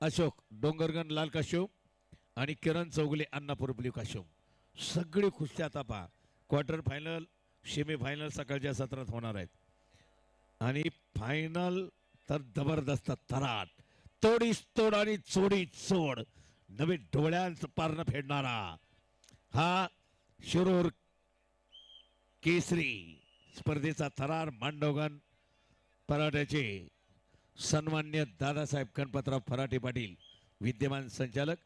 अशोक डोंगरगण लाल काश्यम आणि किरण चौगले अण्णापूर ब्ल्यू काश्यम सगळी कुस्त्या आता. पहा क्वार्टर फायनल सेमी फायनल सकाळच्या सत्रात होणार आहेत. आणि फायनल तर जबरदस्त थराट तोडीच तोड आणि चोडी चोड. नवीन डोळ्यांचं पारणं फेडणारा हा शिरूर केसरी. स्पर्धेचा थरार मांडवगण पराठ्याचे सन्मान्य दादासाहेब गणपतराव फराटे पाटील विद्यमान संचालक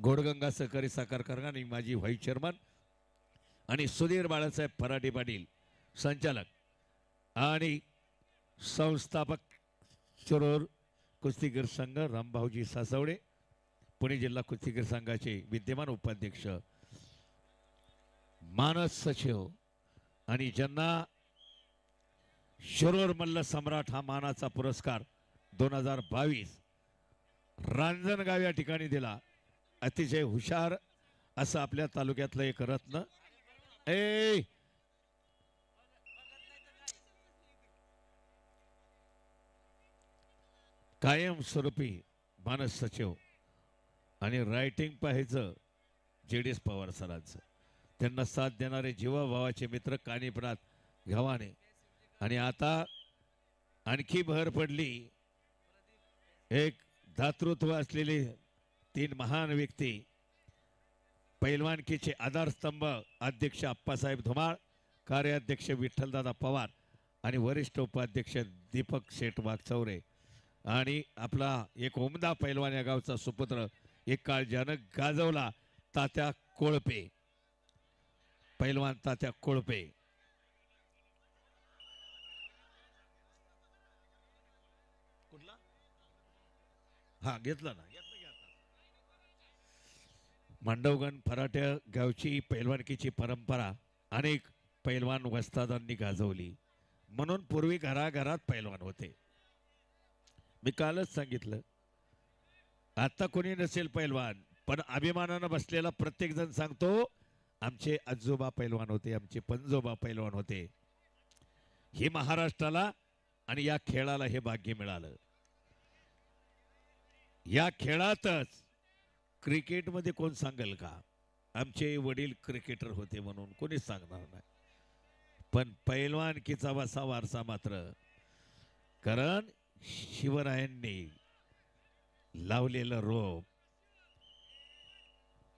घोडगंगा सहकारी साकार कारखाना आणि माजी व्हाईस चेअरमन आणि सुधीर बाळासाहेब फराटे पाटील संचालक आणि संस्थापक चरोर कुस्तीगीर संघ रामभाऊजी सासवडे पुणे जिल्हा कुस्तीगीर संघाचे विद्यमान उपाध्यक्ष मानस सचिव आणि ज्यांना शरोर मल्ल सम्राट हा मानाचा पुरस्कार दोन हजार बावीस रांजणगाव या ठिकाणी दिला. अतिशय हुशार असं आपल्या तालुक्यातलं एक रत्न. ए! कायमस्वरूपी मानस सचिव आणि रायटिंग पाहायचं जे डी एस पवार सरांचं. त्यांना साथ देणारे जीवाभावाचे मित्र कानिपनाथ घवाने आणि आता आणखी भर पडली. एक धातृत्व असलेले तीन महान व्यक्ती पैलवानकीचे आधारस्तंभ अध्यक्ष अप्पासाहेब धुमाळ कार्याध्यक्ष विठ्ठलदादा पवार आणि वरिष्ठ उपाध्यक्ष दीपक शेठ वागचौरे आणि आपला एक उमदा पैलवान या गावचा सुपुत्र एक काळ ज्यानं गाजवला तात्या कोळपे. पैलवान तात्या कोळपे. हा घेतला ना. मांडवगण फराट्या गावची पैलवानकीची परंपरा अनेक पैलवान वस्तादांनी गाजवली. म्हणून पूर्वी घराघरात पैलवान होते. मी कालच सांगितलं आता कोणी नसेल पैलवान पण अभिमानानं बसलेला प्रत्येक जण सांगतो आमचे आजोबा पैलवान होते आमचे पंजोबा पैलवान होते. हे महाराष्ट्राला आणि या खेळाला हे भाग्य मिळालं. या खेळातच क्रिकेटमध्ये कोण सांगेल का? आमचे वडील क्रिकेटर होते म्हणून कोणीच सांगणार नाही. पण पैलवानकीचा वसा वारसा मात्र कारण शिवरायांनी लावलेलं रोप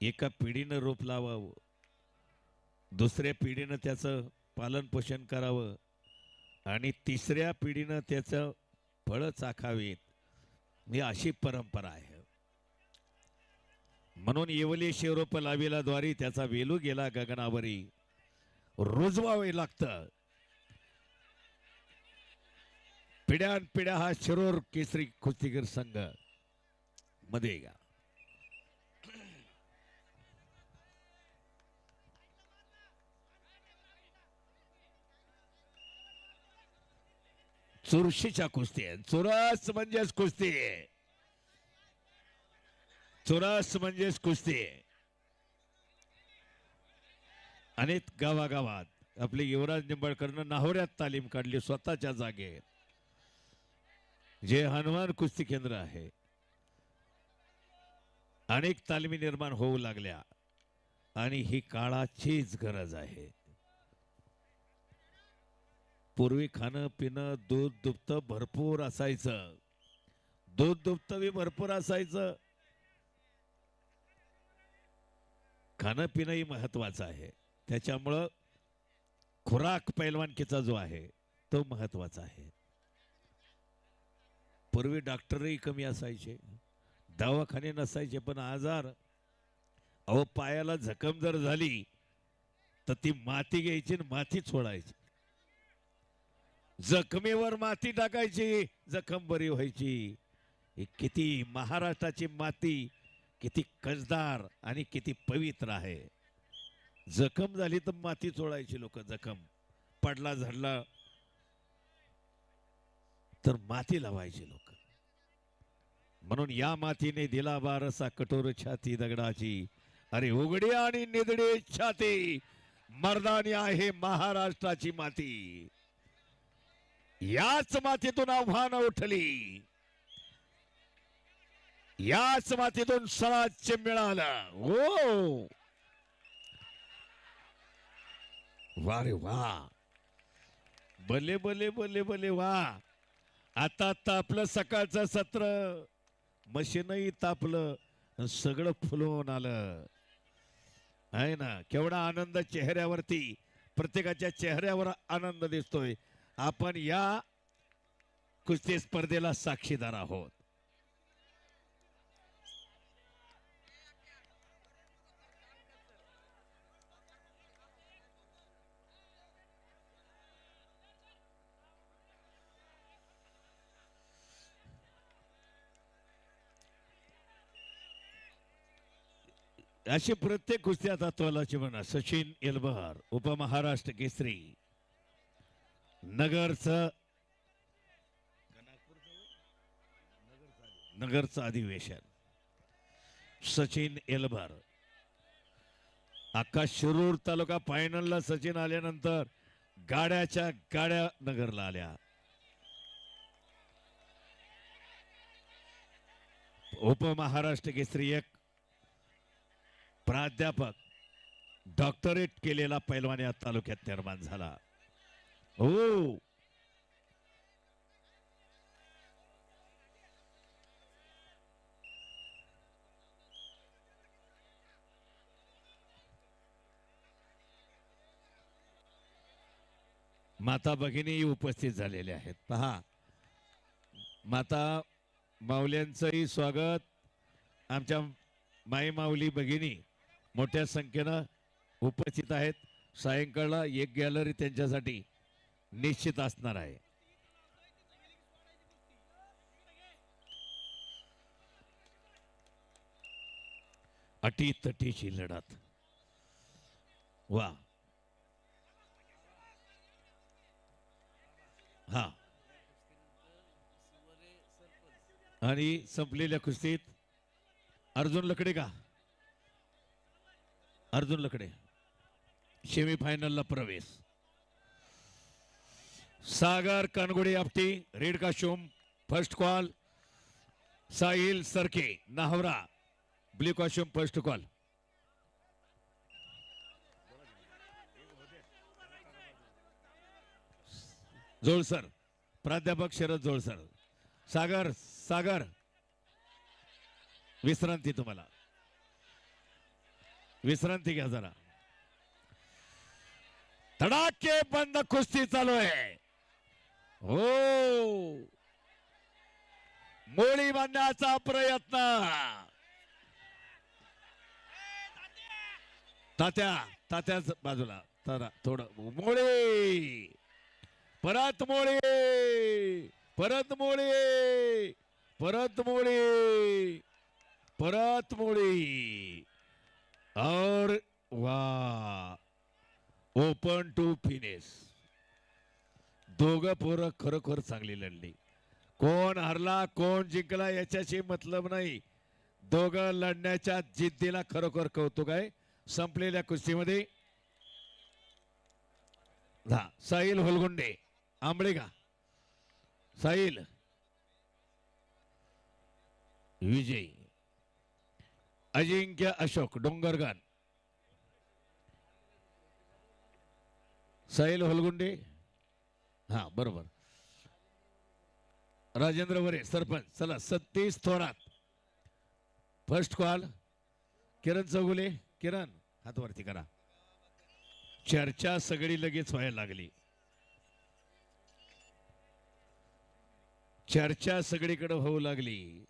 एका पिढीनं रोप लावावं दुसऱ्या पिढीनं त्याचं पालन पोषण करावं आणि तिसऱ्या पिढीनं त्याचं फळं चाखावीत. ही अशी परंपरा आहे. म्हणून येवले शिवरोप लावेला द्वारी त्याचा वेलू गेला गगनावरी. रुजवावे लागतं. पिढ्यान पिढ्या हा शिरोर केसरी कुस्तीगीर संघमध्ये चुरशीच्या कुस्ती आहे. चुरस म्हणजेच कुस्ती. चुरस म्हणजेच कुस्ती. आणि अनेक गावागावात आपले युवराज निंबाळकरनं नाहोऱ्यात तालीम काढली स्वतःच्या जागेत जे हनुमान कुस्ती केंद्र आहे. अनेक तालमी निर्माण होऊ लागल्या. आणि ही काळाचीच गरज आहे. पूर्वी खाणं पिणं दूध दुभतं भरपूर असायचं. दूध दुभतं बी भरपूर असायचं. खाणं पिणंही महत्वाचं आहे. त्याच्यामुळं खुराक पैलवानकीचा जो आहे तो महत्त्वाचा आहे. पूर्वी डॉक्टरही कमी असायचे. दवाखाने नसायचे पण आजार. अहो पायाला जखम जर झाली तर ती माती घ्यायची आणि माती सोडायची. जखमेवर माती टाकायची जखम बरी व्हायची. ही किती महाराष्ट्राची माती किती कसदार आणि किती पवित्र आहे. जखम झाली तर माती चोळायची लोक जखम. पडला झडला तर माती लावायची लोक. म्हणून या मातीने दिला बारसा कठोर छाती दगडाची. अरे उघडी आणि निदडी छाती. मर्दानी आहे महाराष्ट्राची माती. याच मातीतून आव्हानं उठली. याच मातीतून स्वराज्य मिळालं. हो. वा रे वा. भले भले भले भले वा. आता तापलं सकाळचं सत्र. मशीनही तापलं. सगळं फुलवून आलं. आहे ना? केवढा आनंद चेहऱ्यावरती. प्रत्येकाच्या चेहऱ्यावर आनंद दिसतोय. आपण या कुस्ती स्पर्धेला साक्षीदार आहोत. अशी प्रत्येक कुस्ती आता तोलाची म्हणा सचिन एलबहार उपमहाराष्ट्र केसरी. नगरचं नगरचं अधिवेशन. सचिन एलभार. अख्खा शिरूर तालुका फायनलला सचिन आल्यानंतर गाड्याच्या गाड्या नगरला आल्या. उपमहाराष्ट्र केसरी एक प्राध्यापक डॉक्टरेट केलेला पैलवान या तालुक्यात निर्माण झाला. हो माता भगिनी उपस्थित झालेले आहेत. पहा. माता माऊल्यांचंही स्वागत. आमच्या माई माऊली भगिनी मोठ्या संख्येनं उपस्थित आहेत. सायंकाळला एक गॅलरी त्यांच्यासाठी निश्चित असणार आहे. अटी तटीची लढत. वा. हा. आणि संपलेल्या कुस्तीत अर्जुन लकडे का? अर्जुन लकडे. सेमीफायनलला प्रवेश. सागर कानगुडे आपटी red काशुम first call Sahil Sarke नाहवरा ब्ल्यू काशूम फर्स्ट कॉल। जोळसर प्राध्यापक शरद जोळसर सागर सागर विश्रांती तुम्हाला। विश्रांती घ्या जरा। धडाके बंद कुस्ती चालू आहे. हो. मोळी बांधण्याचा प्रयत्न. तात्या तात्याच बाजूला. तर थोडं मोळी. परत मोळी. परत मोळी. परत मोळी. परत मोळी. और वा. ओपन टू फिनिश दोघं पोरं खरोखर चांगली लढली. कोण हरला कोण जिंकला याच्याशी मतलब नाही. दोघं लढण्याच्या जिद्दीला खरोखर कौतुक आहे. संपलेल्या कुस्तीमध्ये. हा साहिल होलगुंडे आंबळे का? साहिल. विजय. अजिंक्य अशोक डोंगरगान. साहिल होलगुंडे. हा बरोबर. राजेंद्र वरे सरपंच चला सत्तीस थोरात. फर्स्ट कॉल किरण चौगुले किरण हातवरती करा. चर्चा सगळी लगेच व्हायला लागली. चर्चा सगळीकडे होऊ लागली.